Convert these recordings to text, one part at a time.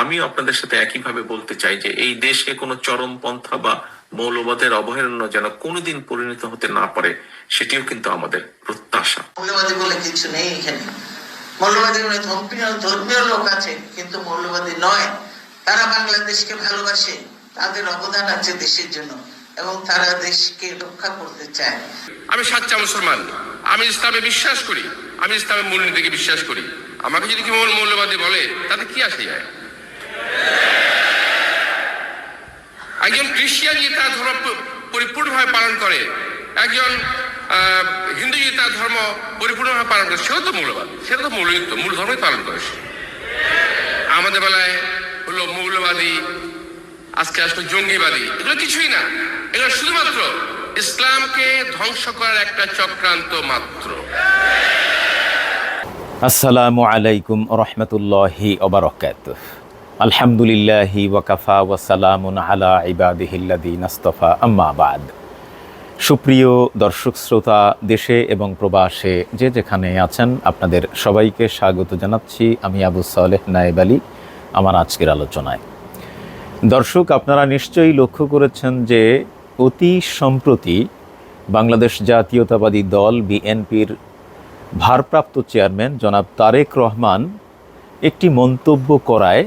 আমিও আপনাদের সাথে একইভাবে বলতে চাই যে এই দেশে কোনো চরমপন্থা বা মৌলবাদের অবহেলন্য যেন কোনোদিন পরিণত হতে না পারে সেটিও কিন্তু আমাদের প্রত্যাশা। মৌলবাদী বলে কিছু নেই এখানে। মৌলবাদী বলে ধর্মীয় ধর্মীয় লোক আছে কিন্তু মৌলবাদী নয়। তারা বাংলাদেশকে ভালোবাসে তাদের অবদান আছে দেশের জন্য এবং তারা দেশকে রক্ষা করতে চায়। আমি সাচ্চা মুসলমান আমি ইসলামে বিশ্বাস করি আমি ইসলামের মূলনীতিকে বিশ্বাস করি। আমাকে যদি কি মৌল মৌলবাদী বলে তাতে কি আসে যায়? একজন খ্রিস্টিয়ান যদি তার ধর্ম পরিপূর্ণভাবে পালন করে, একজন হিন্দু যদি তার ধর্ম পরিপূর্ণভাবে পালন করে, সেও তো মৌলবাদ সেটা তো মূল মূল ধর্মই পালন করে সে। আমাদের বেলায় হলো মৌলবাদী, আজকে আসলে জঙ্গিবাদী, এগুলো কিছুই না, এগুলো শুধুমাত্র ইসলামকে ধ্বংস করার একটা চক্রান্ত মাত্র আসসালামু আলাইকুম রহমতুল্লাহি ওবরকাত আলহামদুলিল্লাহি ওয়াকাফা ওয়াসালামুন আলা ইবাদিহিল্লাদি নাস্তফা আম্মাবাদ সুপ্রিয় দর্শক শ্রোতা, দেশে এবং প্রবাসে যে যেখানে আছেন, আপনাদের সবাইকে স্বাগত জানাচ্ছি আমি আবু সালেহ নায়েব আলী, আমার আজকের আলোচনায়। দর্শক, আপনারা নিশ্চয়ই লক্ষ্য করেছেন যে অতি সম্প্রতি বাংলাদেশ জাতীয়তাবাদী দল, বিএনপির ভারপ্রাপ্ত চেয়ারম্যান জনাব তারেক রহমান একটি মন্তব্য করায়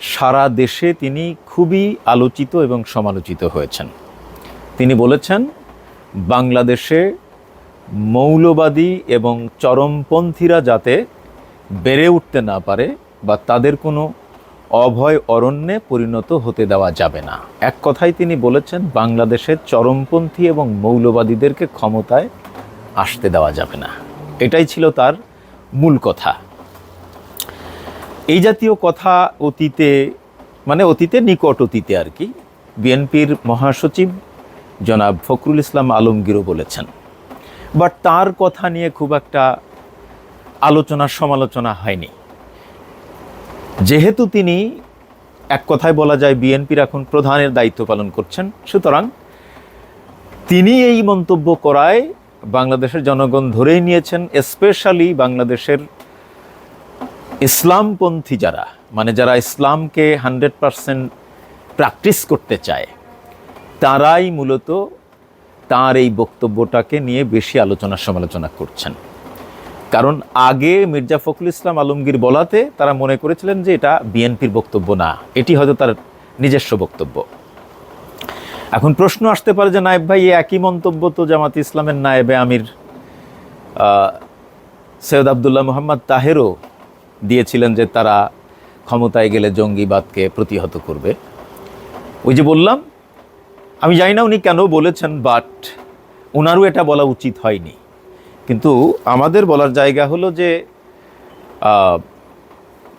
সারা দেশে তিনি খুবই আলোচিত এবং সমালোচিত হয়েছেন। তিনি বলেছেন, বাংলাদেশে মৌলবাদী এবং চরমপন্থীরা যাতে বেড়ে উঠতে না পারে বা তাদের কোনো অভয় অরণ্যে পরিণত হতে দেওয়া যাবে না। এক কথায় তিনি বলেছেন বাংলাদেশের চরমপন্থী এবং মৌলবাদীদেরকে ক্ষমতায় আসতে দেওয়া যাবে না। এটাই ছিল তার মূল কথা। এই জাতীয় কথা অতীতে মানে অতীতে নিকট অতীতে আর কি, বিএনপির মহাসচিব জনাব ফখরুল ইসলাম আলমগীরও বলেছেন। বাট তার কথা নিয়ে খুব একটা আলোচনা, সমালোচনা হয়নি। যেহেতু তিনি এক কথায় বলা যায় বিএনপির এখন প্রধানের দায়িত্ব পালন করছেন, সুতরাং তিনি এই মন্তব্য করায় বাংলাদেশের জনগণ ধরেই নিয়েছেন, স্পেশালি বাংলাদেশের ইসলামপন্থী যারা মানে যারা ইসলামকে হান্ড্রেড পারসেন্ট প্র্যাকটিস করতে চায়, তারাই মূলত তার এই বক্তব্যটাকে নিয়ে বেশি আলোচনা সমালোচনা করছেন। কারণ আগে মির্জা ফখরুল ইসলাম আলমগীর বলাতে তারা মনে করেছিলেন যে এটা বিএনপির বক্তব্য না, এটি হয়তো তার নিজস্ব বক্তব্য। এখন প্রশ্ন আসতে পারে যে নায়েব ভাই একই মন্তব্য তো জামাত ইসলামের নায়েবে আমির সৈয়দ আবদুল্লাহ মোহাম্মদ তাহেরও দিয়েছিলেন যে তারা ক্ষমতায় গেলে জঙ্গিবাদকে প্রতিহত করবে। ওই যে বললাম, আমি জানি না উনি কেন বলেছেন বাট ওনারও এটা বলা উচিত হয়নি। কিন্তু আমাদের বলার জায়গা হলো যে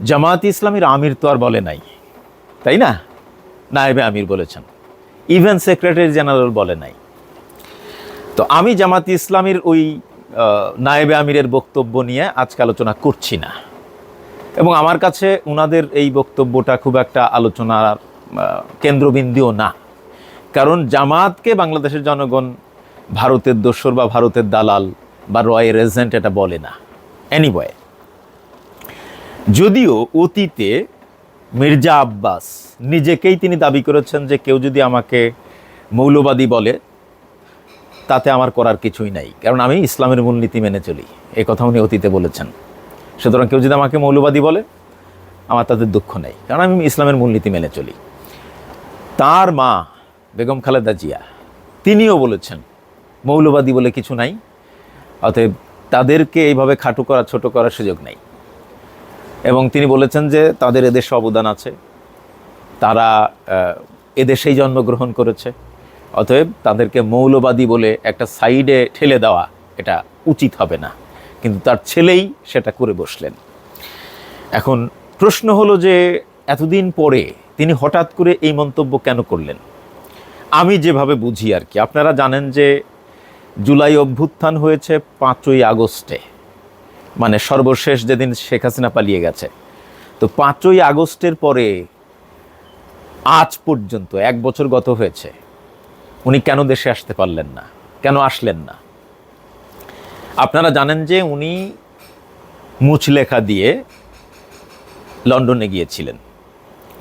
জামাত ইসলামের আমির তো আর বলে নাই, তাই না? নায়েবে আমির বলেছেন। ইভেন সেক্রেটারি জেনারেল বলে নাই। তো আমি জামাত ইসলামের ওই নায়েবে আমিরের বক্তব্য নিয়ে আজকে আলোচনা করছি না। এবং আমার কাছে ওনাদের এই বক্তব্যটা খুব একটা আলোচনার কেন্দ্রবিন্দুও না। কারণ জামাতকে বাংলাদেশের জনগণ ভারতের দোসর বা ভারতের দালাল বা রয়ের এজেন্ট এটা বলে না। এনিওয়ে যদিও অতীতে মির্জা আব্বাস নিজেকেই তিনি দাবি করেছেন যে কেউ যদি আমাকে মৌলবাদী বলে, তাতে আমার করার কিছুই নাই। কারণ আমি ইসলামের মূলনীতি মেনে চলি। এই কথা উনি অতীতে বলেছেন। সুতরাং কেউ যদি আমাকে মৌলবাদী বলে, আমার তাদের দুঃখ নেই। কারণ আমি ইসলামের মূলনীতি মেনে চলি। তার মা বেগম খালেদা জিয়া, তিনিও বলেছেন, মৌলবাদী বলে কিছু নাই, অতএব তাদেরকে এইভাবে খাটো করা, ছোট করার সুযোগ নেই। এবং তিনি বলেছেন যে, তাদের এদেশে অবদান আছে। তারা এদেশেই জন্মগ্রহণ করেছে। অতএব তাদেরকে মৌলবাদী বলে একটা সাইডে ঠেলে দেওয়া এটা উচিত হবে না। কিন্তু তার ছেলেই সেটা করে বসলেন। এখন প্রশ্ন হলো যে এতদিন পরে তিনি হঠাৎ করে এই মন্তব্য কেন করলেন? আমি যেভাবে বুঝি আর কি। আপনারা জানেন যে জুলাই অভ্যুত্থান হয়েছে পাঁচই আগস্টে। মানে সর্বশেষ যেদিন শেখ হাসিনা পালিয়ে গেছে। তো পাঁচই আগস্টের পরে আজ পর্যন্ত, এক বছর গত হয়েছে, উনি কেন দেশে আসতে পারলেন না? কেন আসলেন না? আপনারা জানেন যে উনি মুচলেখা দিয়ে লন্ডনে গিয়েছিলেন।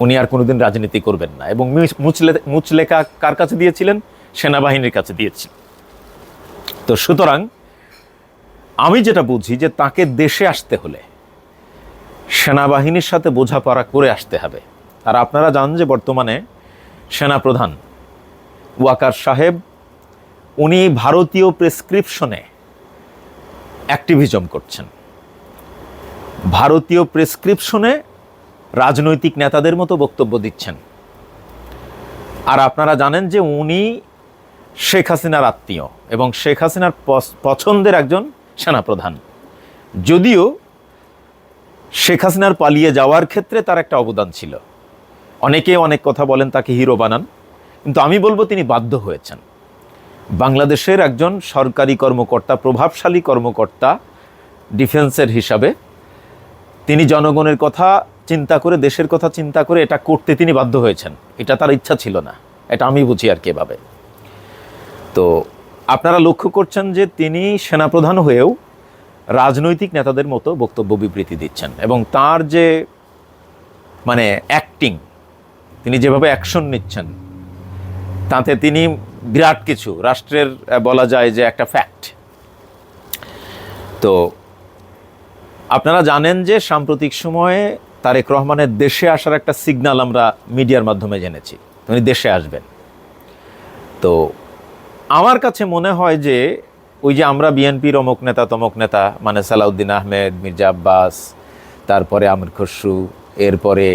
উনি আর কোনোদিন রাজনীতি করবেন না এবং মুচ- মুচলে- মুচলেখা কার কাছে দিয়েছিলেন? সেনাবাহিনীর কাছে দিয়েছিলেন। তো সুতরাং আমি যেটা বুঝি যে তাকে দেশে আসতে হলে সেনাবাহিনীর সাথে বোঝাপড়া করে আসতে হবে। আর আপনারা জানেন যে বর্তমানে সেনাপ্রধান ওয়াকার সাহেব, উনি ভারতীয় প্রেসক্রিপশনে অ্যাক্টিভিজম করছেন। ভারতীয় প্রেসক্রিপশনে রাজনৈতিক নেতাদের মতো বক্তব্য দিচ্ছেন। আর আপনারা জানেন যে উনি শেখ হাসিনার আত্মীয় এবং শেখ হাসিনার পছ- পছন্দের একজন সেনাপ্রধান। যদিও শেখ হাসিনার পালিয়ে যাওয়ার ক্ষেত্রে তার একটা অবদান ছিল। অনেকে অনেক কথা বলেন, তাকে হিরো বানান। কিন্তু আমি বলব তিনি বাধ্য হয়েছেন। বাংলাদেশের একজন সরকারি কর্মকর্তা, প্রভাবশালী কর্মকর্তা, ডিফেন্সের হিসাবে। তিনি জনগণের কথা চিন্তা করে, দেশের কথা চিন্তা করে এটা করতে তিনি বাধ্য হয়েছেন। এটা তার ইচ্ছা ছিল না। এটা আমি বুঝি আর কেভাবে তো আপনারা লক্ষ্য করছেন যে তিনি সেনাপ্রধান হয়েও রাজনৈতিক নেতাদের মতো বক্তব্য বিবৃতি দিচ্ছেন এবং তার যে মানে অ্যাক্টিং তিনি যেভাবে অ্যাকশন নিচ্ছেন, তাতে তিনি বিরাট কিছু। রাষ্ট্রের বলা যায় যে একটা ফ্যাক্ট তো, আপনারা জানেন যে সাম্প্রতিক সময়ে তারেক রহমানের দেশে আসার একটা সিগন্যাল আমরা মিডিয়ার মাধ্যমে জেনেছি। উনি দেশে আসবেন। তো, আমার কাছে মনে হয় যে ওই যে আমরা বিএনপির অমুক নেতা তমক নেতা মানে সালাউদ্দিন আহমেদ, মির্জা আব্বাস, তারপরে আমির খসরু, এরপরে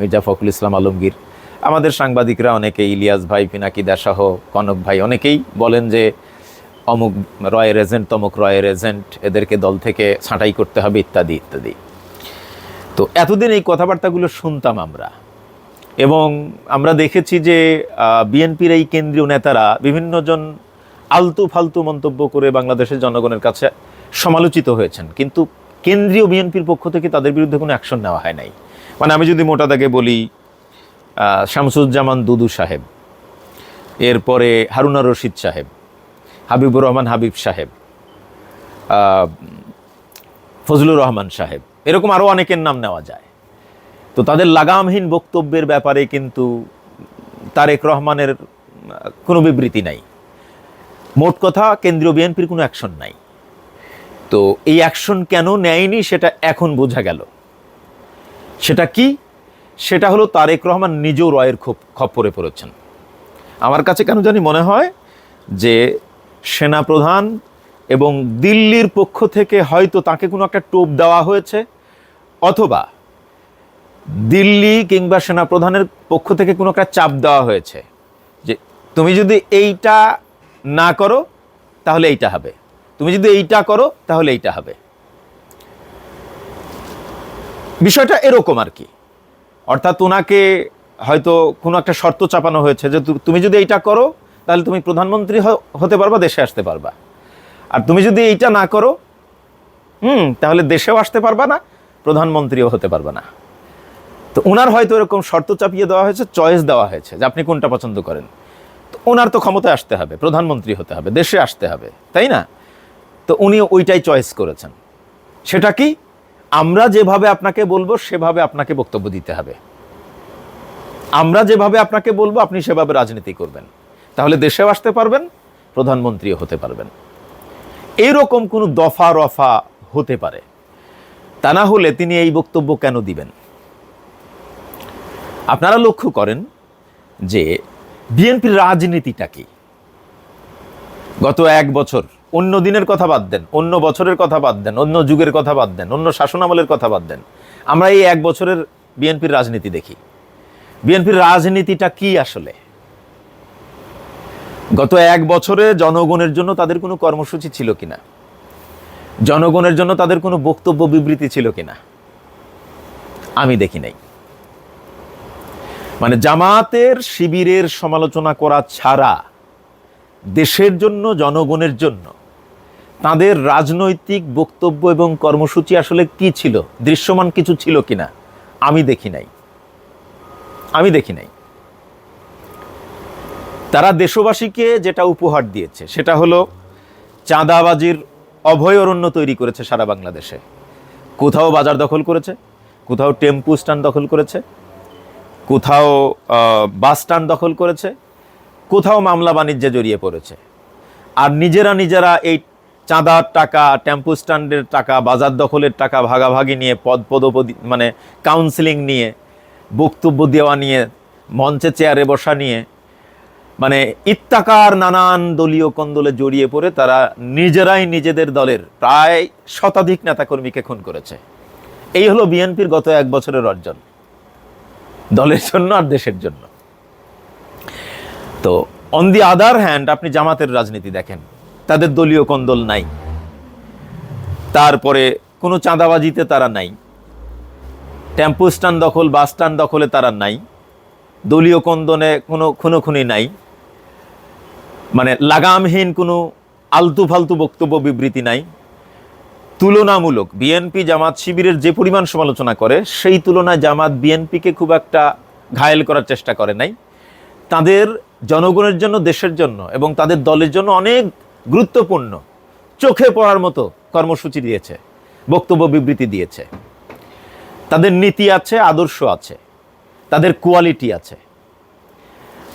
মির্জা ফখরুল ইসলাম আলমগীর আমাদের সাংবাদিকরা অনেকে ইলিয়াস ভাই পিনাকিদা সহ কনক ভাই, অনেকেই বলেন যে অমুক রয়ের এজেন্ট, তমুক রয়ের এজেন্ট, এদেরকে দল থেকে ছাঁটাই করতে হবে, ইত্যাদি ইত্যাদি। তো এতদিন এই কথাবার্তাগুলো শুনতাম আমরা। এবং আমরা দেখেছি যে বিএনপির এই কেন্দ্রীয় নেতারা বিভিন্নজন আলতু ফালতু মন্তব্য করে বাংলাদেশের জনগণের কাছে সমালোচিত হয়েছেন। কিন্তু কেন্দ্রীয় বিএনপির পক্ষ থেকে তাদের বিরুদ্ধে কোনো অ্যাকশন নেওয়া হয় নাই। মানে আমি যদি মোটা দাগে বলি শামসুজ্জামান দুদু সাহেব, এরপরে হারুনা রশিদ সাহেব, হাবিবুর রহমান হাবিব সাহেব ফজলুর রহমান সাহেব, এরকম আরও অনেকের নাম নেওয়া যায়। তো তাদের লাগামহীন বক্তব্যের ব্যাপারে কিন্তু তারেক রহমানের কোনো বিবৃতি নাই। মোট কথা, কেন্দ্রীয় বিএনপির কোনো অ্যাকশন নাই। তো এই অ্যাকশন কেন নেয়নি, সেটা এখন বোঝা গেল। সেটা কি? সেটা হলো তারেক রহমান নিজেও রয়ের খুব খপ্পরে পড়েছেন। আমার কাছে কেন জানি মনে হয় যে সেনাপ্রধান এবং দিল্লির পক্ষ থেকে হয়তো তাকে কোনো একটা টোপ দেওয়া হয়েছে, অথবা দিল্লি কিংবা সেনাপ্রধানের পক্ষ থেকে কোনো একটা চাপ দেওয়া হয়েছে যে তুমি যদি এইটা না করো, তাহলে এইটা হবে। তুমি যদি এইটা করো, তাহলে এইটা হবে। বিষয়টা এরকম আর কি। অর্থাৎ ওনাকে হয়তো কোনো একটা শর্ত চাপানো হয়েছে যে তুমি যদি এইটা করো, তাহলে তুমি প্রধানমন্ত্রী হতে পারবা, দেশে আসতে পারবা। আর তুমি যদি এইটা না করো, হুম, তাহলে দেশেও আসতে পারবা না, প্রধানমন্ত্রীও হতে পারবা না। তো ওনার হয়তো এরকম শর্ত চাপিয়ে দেওয়া হয়েছে, চয়েস দেওয়া হয়েছে যে আপনি কোনটা পছন্দ করেন। তো ওনার তো ক্ষমতায় আসতে হবে, প্রধানমন্ত্রী হতে হবে, দেশে আসতে হবে, তাই না? তো উনি ওইটাই চয়েস করেছেন। সেটা কি? আমরা যেভাবে আপনাকে বলব, সেভাবে আপনাকে বক্তব্য দিতে হবে। আমরা যেভাবে আপনাকে বলব, আপনি সেভাবে রাজনীতি করবেন। তাহলে দেশেও আসতে পারবেন, প্রধানমন্ত্রীও হতে পারবেন। এরকম কোনো দফা রফা হতে পারে। তা না হলে তিনি এই বক্তব্য কেন দিবেন? আপনারা লক্ষ্য করেন যে বিএনপির রাজনীতিটা কি? গত এক বছর অন্য দিনের কথা বাদ দেন, অন্য বছরের কথা বাদ দেন, অন্য যুগের কথা বাদ দেন, অন্য শাসনামলের কথা বাদ দেন। আমরা এই এক বছরের বিএনপির রাজনীতি দেখি। বিএনপির রাজনীতিটা কি আসলে? গত এক বছরে জনগণের জন্য তাদের কোনো কর্মসূচি ছিল কিনা? জনগণের জন্য তাদের কোনো বক্তব্য বিবৃতি ছিল কিনা? আমি দেখি নাই। মানে জামাতের শিবিরের সমালোচনা করা ছাড়া দেশের জন্য, জনগণের জন্য তাদের রাজনৈতিক বক্তব্য এবং কর্মসূচি আসলে কি ছিল? দৃশ্যমান কিছু ছিল কিনা? আমি দেখি নাই। আমি দেখি নাই। তারা দেশবাসীকে যেটা উপহার দিয়েছে, সেটা হলো চাঁদাবাজির অভয়ারণ্য তৈরি করেছে সারা বাংলাদেশে। কোথাও বাজার দখল করেছে, কোথাও টেম্পু স্ট্যান্ড দখল করেছে, কোথাও বাস স্ট্যান্ড দখল করেছে, কোথাও মামলা বাণিজ্যে জড়িয়ে পড়েছে। আর নিজেরা নিজেরা এই চাঁদার টাকা, টেম্পু স্ট্যান্ডের টাকা, বাজার দখলের টাকা ভাগাভাগি নিয়ে পদ পদপদি মানে কাউন্সিলিং নিয়ে বক্তব্য দেওয়া নিয়ে, মঞ্চে চেয়ারে বসা নিয়ে মানে ইত্তাকার নানান দলীয় কন্দলে জড়িয়ে পড়ে তারা নিজেরাই নিজেদের দলের প্রায় শতাধিক নেতাকর্মীকে খুন করেছে। এই হলো বিএনপির গত এক বছরের অর্জন। দলের জন্য আর দেশের জন্য। তো অন দি আদার হ্যান্ড আপনি জামাতের রাজনীতি দেখেন। তাদের দলীয় কন্দল নাই। তারপরে কোনো চাঁদাবাজিতে তারা নাই। টেম্পো স্ট্যান্ড দখল, বাস স্ট্যান্ড দখলে তারা নাই। দলীয় কন্দনে কোনো খুনোখুনি নাই। মানে লাগামহীন কোনো আলতু ফালতু বক্তব্য, বিবৃতি নাই। তুলনামূলক বিএনপি জামাত শিবিরের যে পরিমাণ সমালোচনা করে, সেই তুলনায় জামাত বিএনপিকে খুব একটা ঘায়েল করার চেষ্টা করে নাই। তাদের জনগণের জন্য, দেশের জন্য এবং তাদের দলের জন্য অনেক গুরুত্বপূর্ণ, চোখে পড়ার মতো কর্মসূচি দিয়েছে, বক্তব্য, বিবৃতি দিয়েছে। তাদের নীতি আছে, আদর্শ আছে, তাদের কোয়ালিটি আছে।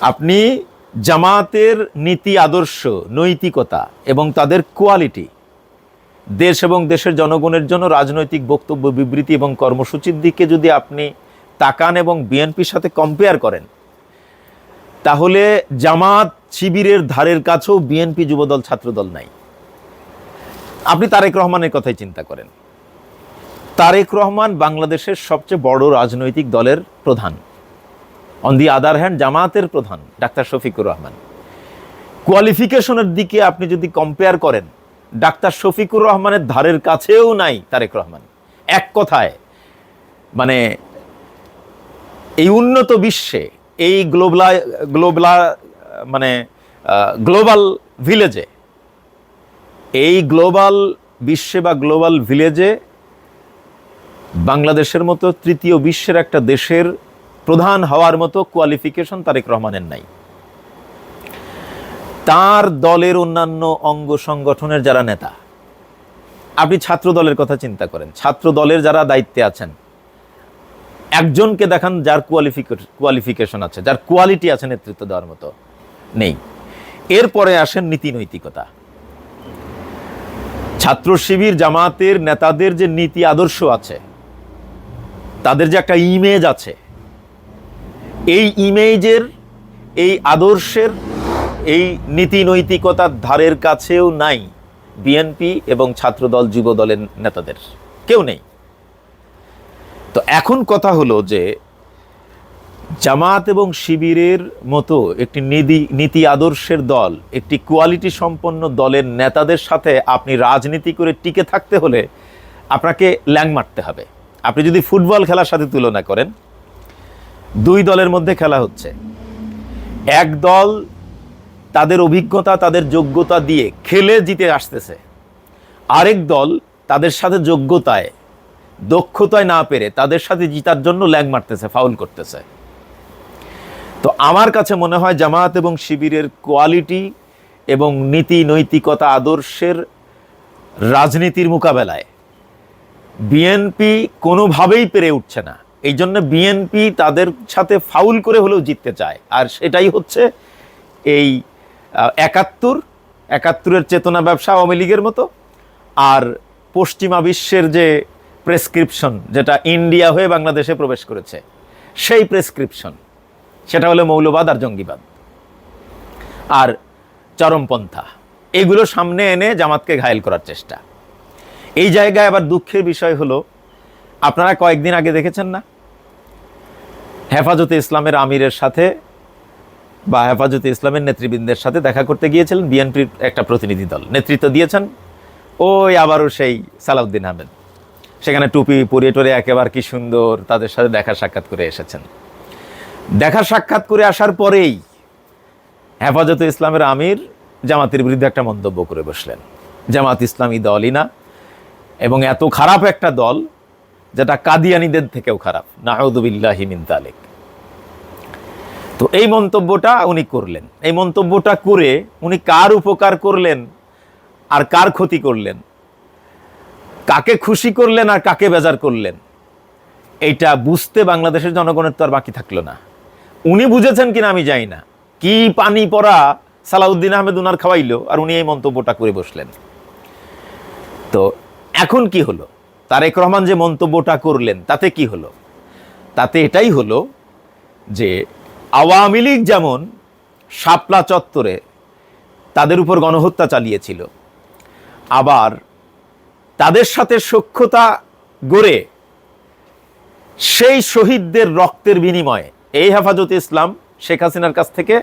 আপনি জামাতের নীতি, আদর্শ, নৈতিকতা এবং তাদের কোয়ালিটি দেশ এবং দেশের জনগণের জন্য রাজনৈতিক বক্তব্য, বিবৃতি এবং কর্মসূচির দিকে যদি আপনি তাকান এবং বিএনপির সাথে কম্পেয়ার করেন, তাহলে জামাত শিবিরের ধারের কাছেও বিএনপি যুবদল ছাত্রদল নাই। আপনি তারেক রহমানের কথাই চিন্তা করেন। তারেক রহমান বাংলাদেশের সবচেয়ে বড় রাজনৈতিক দলের প্রধান। অন দি আদার হ্যান্ড জামাতের প্রধান, ডাক্তার শফিকুর রহমান। কোয়ালিফিকেশনের দিকে আপনি যদি কম্পেয়ার করেন, ডাক্তার শফিকুর রহমানের ধারের কাছেও নাই তারেক রহমান। এক কথায় মানে এই উন্নত বিশ্বে, এই গ্লোবালা গ্লোবালা মানে গ্লোবাল ভিলেজে এই গ্লোবাল বিশ্বে বা গ্লোবাল ভিলেজে বাংলাদেশের মতো তৃতীয় বিশ্বের একটা দেশের প্রধান হওয়ার মতো কোয়ালিফিকেশন তারেক রহমানের নাই। তার দলের অন্যান্য অঙ্গ সংগঠনের যারা নেতা, আপনি ছাত্র দলের কথা চিন্তা করেন, ছাত্র দলের যারা দায়িত্বে আছেন, একজনকে দেখান যার কোয়ালিফিকেশন কোয়ালিফিকেশন আছে, যার কোয়ালিটি আছে নেতৃত্ব দেওয়ার মতো নেই। এরপরে আসেন নীতি নৈতিকতা। ছাত্র শিবির জামাতের নেতাদের যে নীতি আদর্শ আছে তাদের যে একটা ইমেজ আছে, এই ইমেজের এই আদর্শের, এই নীতি নৈতিকতার ধারের কাছেও নাই বিএনপি এবং ছাত্রদল যুব দলের নেতাদের। কেউ নেই। তো এখন কথা হলো যে, জামাত এবং শিবিরের মতো একটি নীতি নীতি আদর্শের দল, একটি কোয়ালিটি সম্পন্ন দলের নেতাদের সাথে আপনি রাজনীতি করে টিকে থাকতে হলে আপনাকে ল্যাং মারতে হবে। আপনি যদি ফুটবল খেলার সাথে তুলনা করেন, দুই দলের মধ্যে খেলা হচ্ছে। এক দল তাদের অভিজ্ঞতা, তাদের যোগ্যতা দিয়ে খেলে জিতে আসতেছে। আরেক দল তাদের সাথে যোগ্যতায়, দক্ষতায় না পেরে তাদের সাথে জিতার জন্য ল্যাং মারতেছে, ফাউল করতেছে। তো আমার কাছে মনে হয় জামাত এবং শিবিরের কোয়ালিটি এবং নীতি নৈতিকতা আদর্শের রাজনীতির মোকাবেলায় বিএনপি কোনোভাবেই পেরে উঠছে না। এই জন্য বিএনপি তাদের সাথে ফাউল করে হলেও জিততে চায়। আর সেটাই হচ্ছে এই একাত্তর, একাত্তরের চেতনা ব্যবসা আওয়ামী লীগের মতো। আর পশ্চিমা বিশ্বের যে প্রেসক্রিপশন, যেটা ইন্ডিয়া হয়ে বাংলাদেশে প্রবেশ করেছে, সেই প্রেসক্রিপশন, সেটা হলো মৌলবাদ আর জঙ্গিবাদ। আর চরমপন্থা, এগুলো সামনে এনে জামাতকে ঘায়েল করার চেষ্টা। এই জায়গায় আবার দুঃখের বিষয় হলো, আপনারা কয়েকদিন আগে দেখেছেন না? হেফাজতে ইসলামের আমিরের সাথে বা হেফাজতে ইসলামের নেতৃবৃন্দের সাথে দেখা করতে গিয়েছিলেন বিএনপির একটা প্রতিনিধি দল। নেতৃত্ব দিয়েছেন ওই আবারও সেই সালাউদ্দিন আহমেদ। সেখানে টুপি পরিয়ে টরে একেবারে কি সুন্দর তাদের সাথে দেখা সাক্ষাৎ করে এসেছেন। দেখা সাক্ষাৎ করে আসার পরেই হেফাজতে ইসলামের আমির জামাতের বিরুদ্ধে একটা মন্তব্য করে বসলেন। জামাত ইসলামী দলই না এবং এত খারাপ একটা দল যেটা কাদিয়ানিদের থেকেও খারাপ। নাহদুবিল্লাহি মিন তালেক তো এই মন্তব্যটা উনি করলেন। এই মন্তব্যটা করে উনি কার উপকার করলেন আর কার ক্ষতি করলেন? কাকে খুশি করলেন আর কাকে বেজার করলেন? এইটা বুঝতে বাংলাদেশের জনগণের তো আর বাকি থাকল না। উনি বুঝেছেন কিনা আমি জানি না। কি পানি পড়া সালাউদ্দিন আহমেদ উনার খাওয়াইলো আর উনি এই মন্তব্যটা করে বসলেন। তো এখন কি হলো? তারেক রহমান যে মন্তব্যটা করলেন, তাতে কি হলো? তাতে এটাই হলো যে, আওয়ামী লীগ যেমন শাপলা চত্বরে তাদের উপর গণহত্যা চালিয়েছিল, আবার তাদের সাথে সখ্যতা গড়ে সেই শহীদদের রক্তের বিনিময়ে, এই হেফাজতে ইসলাম শেখ হাসিনার কাছ থেকে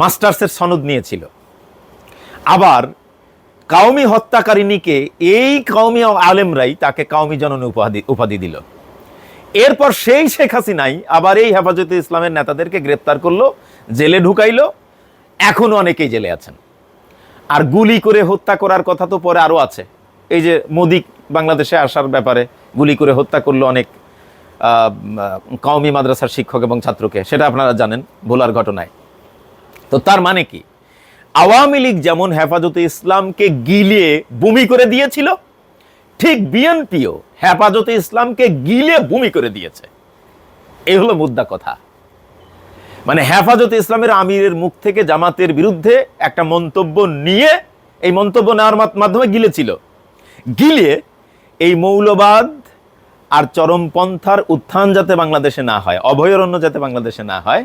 মাস্টার্সের সনদ নিয়েছিল। আবার কাউমি হত্যাকারিণীকে এই কাউমি আলেমরাই তাকে কাউমি জননী উপাধি উপাধি দিল। এরপর সেই শেখ হাসিনাই আবার এই হেফাজতে ইসলামের নেতাদেরকে গ্রেপ্তার করল, জেলে ঢুকাইলো, এখনও অনেকেই জেলে আছেন। আর গুলি করে হত্যা করার কথা তো পরে আরও আছে। এই যে মোদি বাংলাদেশে আসার ব্যাপারে গুলি করে হত্যা করল অনেক কওমি মাদ্রাসার শিক্ষক এবং ছাত্রকে, সেটা আপনারা জানেন ভোলার ঘটনায়। তো তার মানে কি? আওয়ামী লীগ যেমন হেফাজতে ইসলামকে গিলিয়ে ভূমি করে দিয়েছিল, ঠিক বিএনপিও হেফাজতে ইসলামকে গিলে ভূমি করে দিয়েছে। এই হলো মুদ্রা কথা। মানে হেফাজতে ইসলামের আমিরের মুখ থেকে জামাতের বিরুদ্ধে একটা মন্তব্য নিয়ে এই মন্তব্য নেওয়ার মাধ্যমে গিলেছিল। গিলে এই মৌলবাদ আর চরমপন্থার উত্থান যাতে বাংলাদেশে না হয়, অভয়ারণ্য যাতে বাংলাদেশে না হয়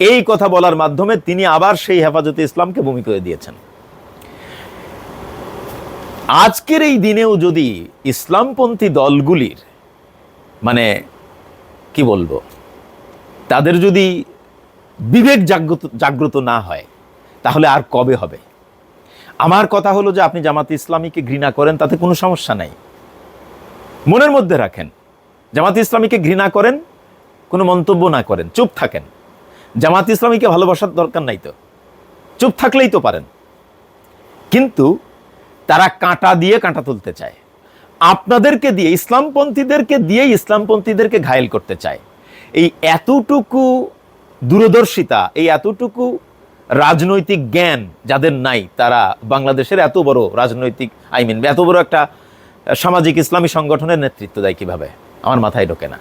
এই কথা বলার মাধ্যমে তিনি আবার সেই হেফাজতে ইসলামকে ভূমি করে দিয়েছেন। আজকের এই দিনেও যদি ইসলামপন্থী দলগুলির মানে কি বলব, তাদের যদি বিবেক জাগ্রত জাগ্রত না হয়, তাহলে আর কবে হবে? আমার কথা হলো যে আপনি জামাত ইসলামীকে ঘৃণা করেন, তাতে কোনো সমস্যা নাই। মনের মধ্যে রাখেন, জামাত ইসলামীকে ঘৃণা করেন, কোনো মন্তব্য না করেন, চুপ থাকেন। জামাত ইসলামীকে ভালোবাসার দরকার নাই তো। চুপ থাকলেই তো পারেন। কিন্তু তারা কাঁটা দিয়ে কাঁটা তুলতে চায়। আপনাদেরকে দিয়ে, ইসলামপন্থীদেরকে দিয়ে ইসলামপন্থীদেরকে ঘায়েল করতে চায়। এই এতটুকু দূরদর্শিতা, এই এতটুকু রাজনৈতিক জ্ঞান যাদের নাই, তারা বাংলাদেশের এত বড় রাজনৈতিক আই মিন এত বড় একটা সামাজিক ইসলামী সংগঠনের নেতৃত্ব দেয় কীভাবে? আমার মাথায় ঢোকে না।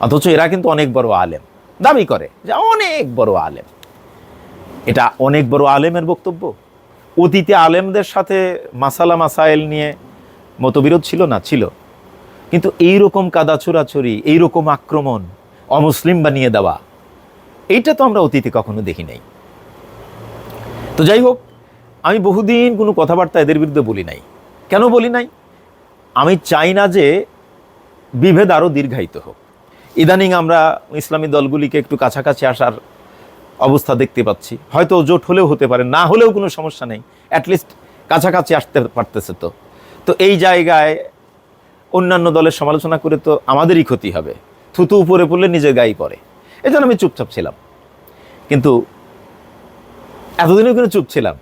অথচ এরা কিন্তু অনেক বড় আলেম। দাবি করে যে অনেক বড় আলেম। এটা অনেক বড় আলেমের বক্তব্য। অতীতে আলেমদের সাথে মাসালা মাসাইল নিয়ে মতবিরোধ ছিল না, ছিল। কিন্তু এই রকম কাদা ছোড়াছড়ি এইরকম আক্রমণ, অমুসলিম বানিয়ে দেওয়া, এইটা তো আমরা অতীতে কখনো দেখি নাই। তো যাই হোক, আমি বহুদিন কোনো কথাবার্তা এদের বিরুদ্ধে বলি নাই। কেন বলি নাই? আমি চাই না যে বিভেদ আরও দীর্ঘায়িত হোক। ইদানিং আমরা ইসলামী দলগুলিকে একটু কাছাকাছি আসার অবস্থা দেখতে পাচ্ছি। হয়তো জোট হলেও হতে পারে, না হলেও কোনো সমস্যা নেই। অ্যাটলিস্ট কাছাকাছি আসতে পারতেছে তো। তো এই জায়গায় অন্যান্য দলের সমালোচনা করে তো আমাদেরই ক্ষতি হবে। থুতু উপরে পড়লে নিজের গায়ে পড়ে। এই আমি চুপচাপ ছিলাম। কিন্তু এতদিনও কিন্তু চুপ ছিলাম।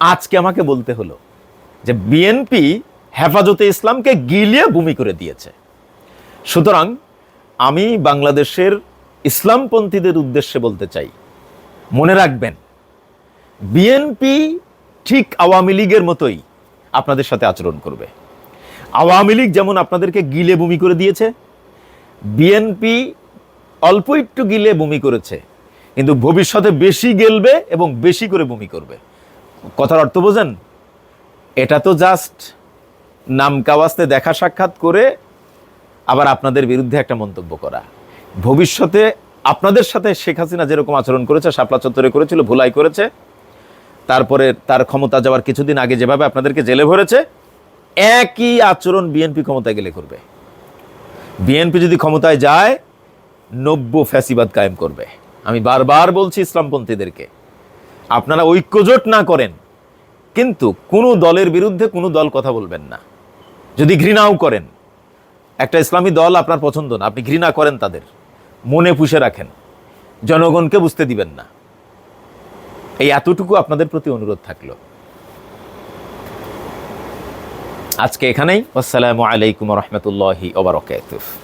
আজকে আমাকে বলতে হলো যে বিএনপি হেফাজতে ইসলামকে গিলিয়ে ভূমি করে দিয়েছে। সুতরাং আমি বাংলাদেশের ইসলামপন্থীদের উদ্দেশ্যে বলতে চাই, মনে রাখবেন বিএনপি ঠিক আওয়ামী লীগের মতোই আপনাদের সাথে আচরণ করবে। আওয়ামী লীগ যেমন আপনাদেরকে গিলে বমি করে দিয়েছে বিএনপি অল্প একটু গিলে বমি করেছে, কিন্তু ভবিষ্যতে বেশি গেলবে এবং বেশি করে বমি করবে। কথার অর্থ বোঝেন? এটা তো জাস্ট নাম কাওয়াস্তে দেখা সাক্ষাৎ করে আবার আপনাদের বিরুদ্ধে একটা মন্তব্য করা। ভবিষ্যতে আপনাদের সাথে শেখ হাসিনা যেরকম আচরণ করেছে, শাপলা চত্বরে করেছিল, ভুলাই করেছে, তারপরে তার ক্ষমতা যাওয়ার কিছুদিন আগে যেভাবে আপনাদেরকে জেলে ভরেছে, একই আচরণ বিএনপি ক্ষমতায় গেলে করবে। বিএনপি যদি ক্ষমতায় যায়, নব্য ফ্যাসিবাদ কায়েম করবে। আমি বারবার বলছি ইসলামপন্থীদেরকে, আপনারা ঐক্যজোট না করেন, কিন্তু কোনো দলের বিরুদ্ধে কোনো দল কথা বলবেন না। যদি ঘৃণাও করেন একটা ইসলামী দল আপনার পছন্দ না, আপনি ঘৃণা করেন তাদের। মনে পুষে রাখেন। জনগণকে বুঝতে দিবেন না। এই এতটুকু আপনাদের প্রতি অনুরোধ থাকল। আজকে এখানেই। আসসালামু আলাইকুম রহমতুল্লাহি ওবরকাতুহ